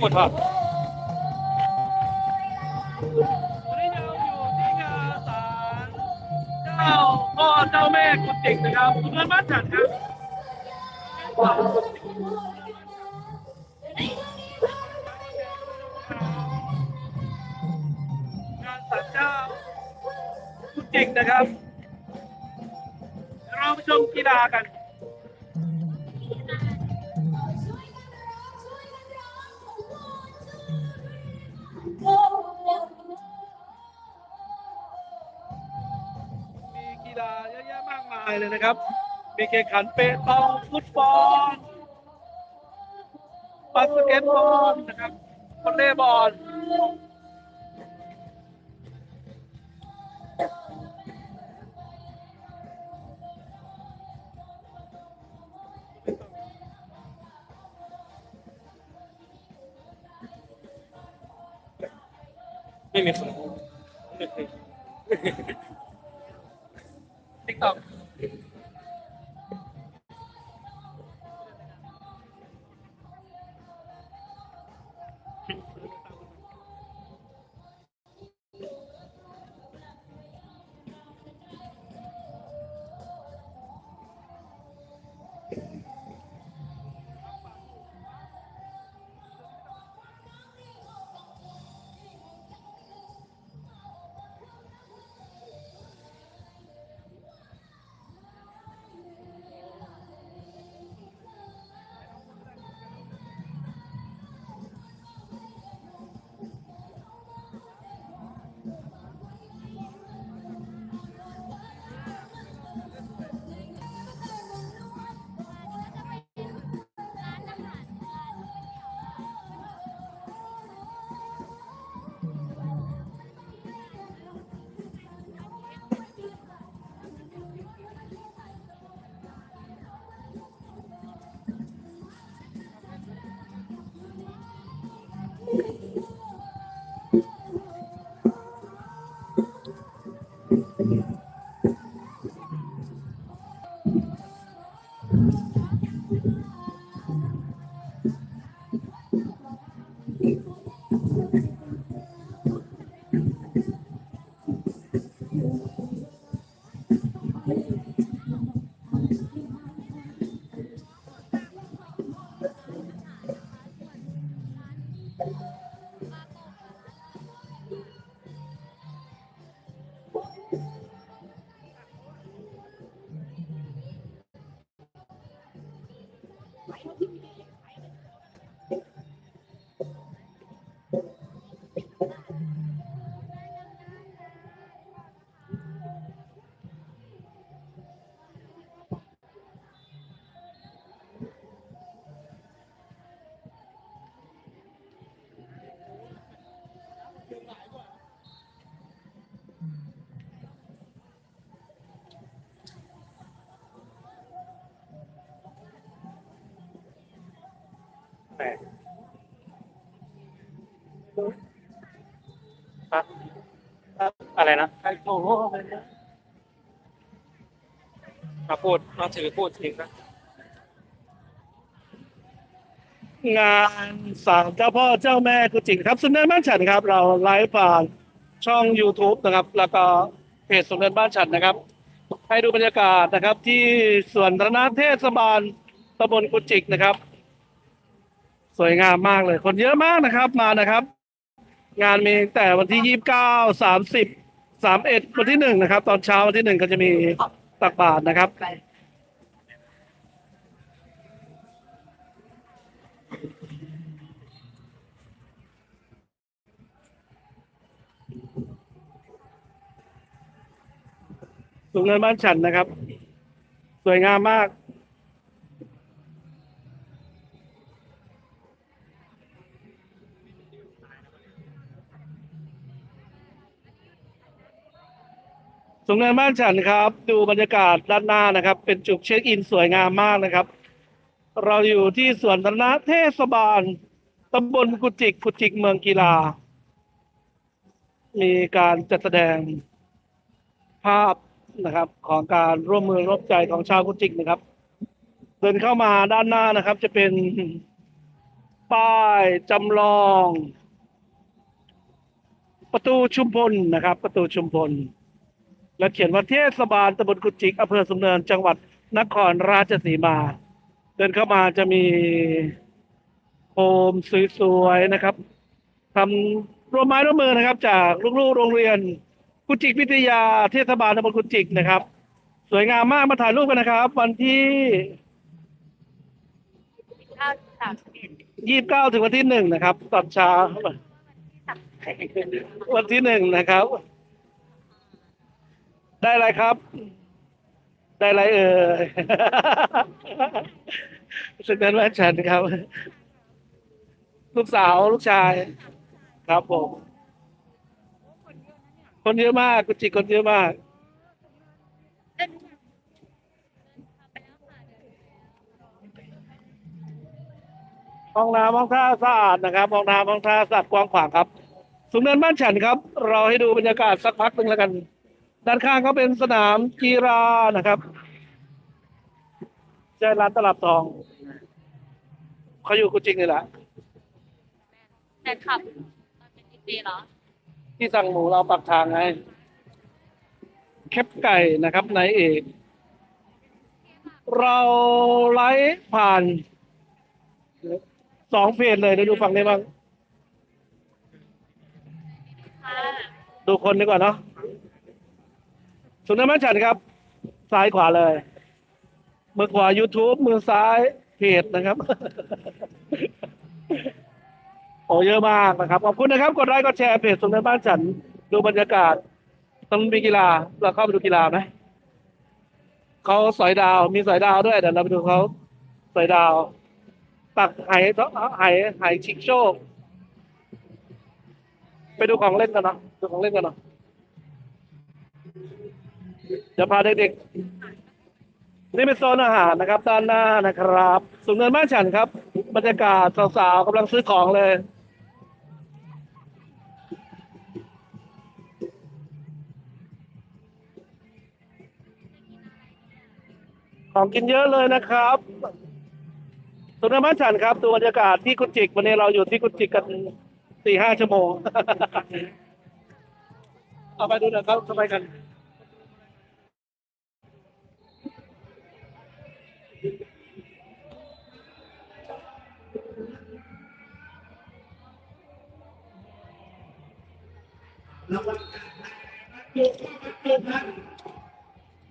พูดว่าวันนี้เราอยู่ที่งานศาลเจ้าพ่อเจ้าแม่กุฏินะครับคุณเพื่นบ้านจัดครับงานศาลเจ้ากุฏินะครับเดี๋ยวเราไปชมกีฬากัน เลยนะครับ มีแข่งขันเปตองฟุตบอลบาสเกตบอลนะครับวอลเลย์บอลไม่มีคนติ๊ก แอะไรนะใครโอ้โหเป็นนะมาพูดมาถือพูดทิ้งนะ งานศาลเจ้าพ่อเจ้าแม่กุจิครับสุนทรบ้านฉันครับ เราไลฟ์ผ่านช่อง YouTube นะครับ แล้วก็เพจสุนทรบ้านฉันนะครับ ให้ดูบรรยากาศนะครับ ที่สวนธารณะเทศบาลตำบลกุจิกนะครับ สวยงามมากเลย คนเยอะมากนะครับมานะครับ งานมีแต่วันที่ยี่สิบเก้าสามสิบสามเอ็ดวันที่หนึ่งนะครับ ตอนเช้าวันที่หนึ่งก็จะมีตักบาตรนะครับ สูงเนินบ้านฉันนะครับ สวยงามมาก สูงเนินบ้านฉันครับ ดูบรรยากาศด้านหน้านะครับ เป็นจุดเช็คอินสวยงามมากนะครับ เราอยู่ที่สวนธารณะเทศบาลตำบลกุจิกกุจิกเมืองกีฬา มีการจัดแสดงภาพนะครับ ของการร่วมมือร่วมใจของชาวกุจิกนะครับ เดินเข้ามาด้านหน้านะครับ จะเป็นป้ายจำลอง ประตูชุมพลนะครับ ประตูชุมพล แล้วเขียนว่าเทศบาลตำบลกุจิกอำเภอสุมเนินจังหวัดนครราชสีมา เดินเข้ามาจะมีโฮมสวยๆนะครับทำร่วมไม้ร่วมมือนะครับ จากลูกๆโรงเรียนกุจิกวิทยาเทศบาลตำบลกุจิกนะครับ สวยงามมากมาถ่ายรูปกันนะครับ วันที่ยี่สิบเก้าถึงวันที่หนึ่งนะครับตอนเช้าวันที่หนึ่งนะครับ ได้อะไรครับ ได้อะไรเอ่ยสุดนั้นว่าฉันครับ ลูกสาวลูกชาย ครับผม คนเยอะมากกุจิคนเยอะมาก ห้องน้ำห้องท่าสะอาดนะครับ ห้องน้ำห้องท่าสะอาดกว้างขวางครับสูงเนินบ้านฉันครับ เราให้ดูบรรยากาศสักพักหนึ่งแล้วกัน ด้านข้างก็เป็นสนามกีฬานะครับใช่ร้านตลับทองเขาอยู่กุจิงนี่แหละแต่ขับตอนเป็นดีเจเหรอ ที่สั่งหมูเราปักทางไงแคปไก่นะครับนายเอกเราไลฟ์ผ่านสองเพจเลยเดี๋ยวดูฝั่งนี้บ้างค่ะดูคนดีกว่าเนาะ สุนทรบ้านฉันครับ ซ้ายขวาเลย มือขวา YouTube มือซ้ายเพจนะครับ โอ้เยอะมากนะครับ ขอบคุณนะครับ กดไลค์กดแชร์เพจสุนทรบ้านฉัน ดูบรรยากาศต้องมีกีฬา เราเข้าไปดูกีฬาไหมเขาสอยดาวมีสอยดาวด้วยเดี๋ยวเราไปดูเขาสอยดาว ตักไหไหไหชิงโชค ไปดูของเล่นกันเนาะดูของเล่นกันเนาะ เดี๋ยวพาเด็กๆนี่เป็นโซนอาหารนะครับ ด้านหน้านะครับสูงเนินบ้านฉันครับ บรรยากาศสาวๆกำลังซื้อของเลยของกินเยอะเลยนะครับสูงเนินบ้านฉันครับดูบรรยากาศที่กุจิก วันนี้เราอยู่ที่กุจิกกันสี่ห้าชั่วโมง เอาไปดูหนะครับทำไมกัน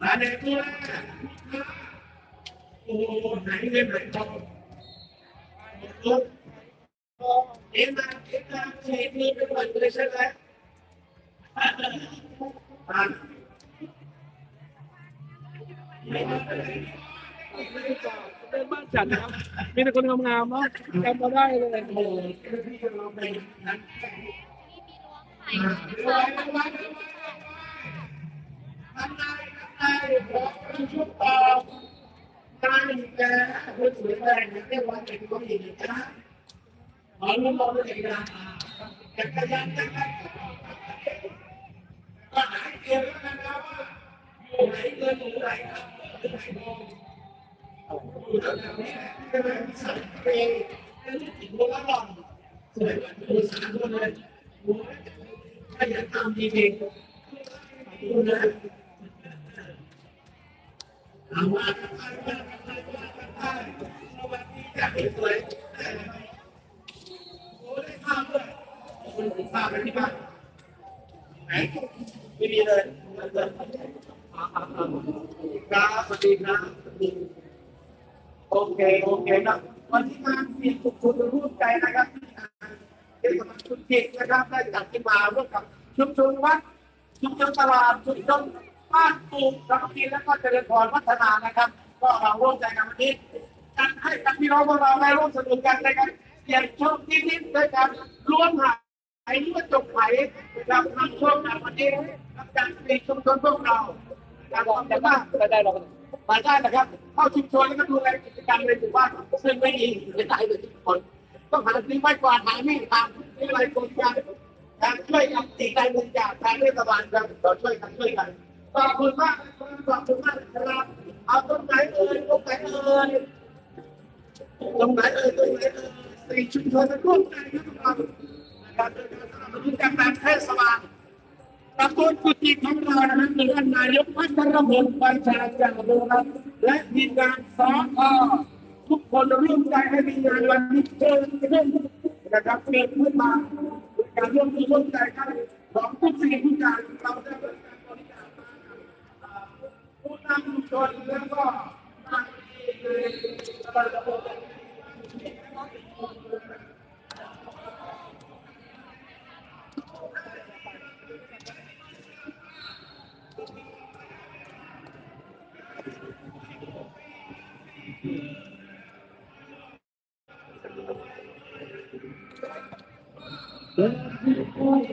มาในตัวโอ้โหไหนเงินไหนทองเอ็นมาเอ็นมาใช้มือไปก่อนเลยใช่ไหมไม่เป็นไรเป็นบ้านฉันนะครับมีแต่คนงามๆเนาะจำมาได้เลยโอ้โหที่เราเป็นนั้นมีล้วงไข่ไว้ไว้ไว้ทำได้ทำได้บอก ชุบต่อได้แกพูดถึงอะไรเนี่ยเรียกว่าเป็นคนดีนะขอรู้มองเลยนะจักรยานจักรยานก็หายเกลียดแล้วนะว่าอยู่ไหนเงินไหนครับอยู่ไหนทองอยู่แถวๆนี้แหละใช่ไหมสัตว์เปย์แล้วถึงโบราณหล่อนสวยแบบดูสารคนเลย ถ้าอยากทำจริงๆดูนะเอาว่ากันไปว่ากันไปว่ากันไปสวัสดีจ้ะสวยโอ้ได้ข้าวด้วยคุณถึงข้าวไปที่บ้านไหนไม่มีเลยครับสวัสดีครับโอเคโอเคนะวันที่มามีทุกคนร่วมใจนะครับ เทศบาลชุมจิตนะครับได้จัดขึ้นมาร่วมกับชุมชนวัดชุมชนตลาดชุมชนบ้านปลูกสามพีและก็เจริญพรพัฒนานะครับ ก็ราร่วมใจกันวันนี้การให้กับพี่น้องพวกเราได้ร่วมสนุกกันในการเสี่ยงโชคนิดๆด้วยกันล้วงหาไอ้นี่ก็จบไหนะครับนำโชคจากวันนี้กับจากในชุมชนพวกเราการบอกกันว่าได้ได้เรามาได้นะครับ เข้าชุมชนแล้วก็ดูแลกิจกรรมในหมู่บ้านซึ่งไม่ดีไม่ได้เลยทุกคน ต้องหาซื้อไม้กวาดหามีดทำนี่อะไรคนกันการช่วยกันติดใจมุงจากทางเทศบาลครับเราช่วยกันช่วยกันขอบคุณมากขอบคุณมากครับเอาตรงไหนเอ่ยตรงไหนเอ่ยตรงไหนเอ่ยตรงไหนเอ่ยสี่ชุมชนร่วมใจนะครับนะครับโดยการสนับสนุนจากแบบเทศบาลตำบลกุฏิของเรานะครับมีท่านนายกพัฒนพลปัญชาจากโรงรับและทีมงานสอทุ ทุกคนร่วมใจให้มีงานวันนี้เกิดขึ้นนะครับเกิดขึ้นมาการร่วมมือร่วมใจกันของทุกสิ่งทุกอย่างเราได้บริการบริการมาผู้นำชุมชนแล้วก็ทางในระบบ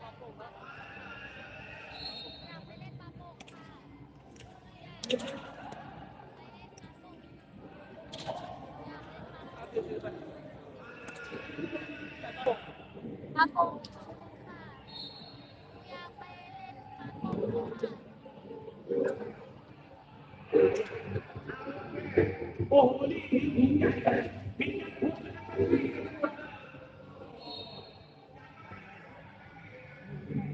ครับผมอยากไปเล่นครับผม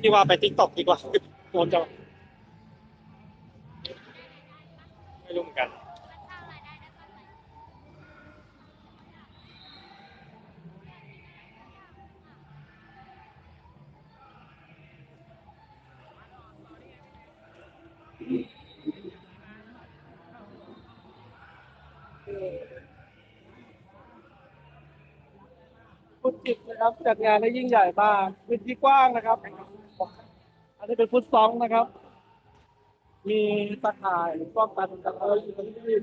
ที่ว่าไปติ๊กต็อกดีกว่าโอนจะไม่รู้เหมือนกันฟุตจิต นะครับจัดงานได้ยิ่งใหญ่มากพื้นที่กว้างนะครับ อันนี้เป็นฟุตซองนะครับ มีตะข่ายป้องกันตะเออยู่ตรงนี้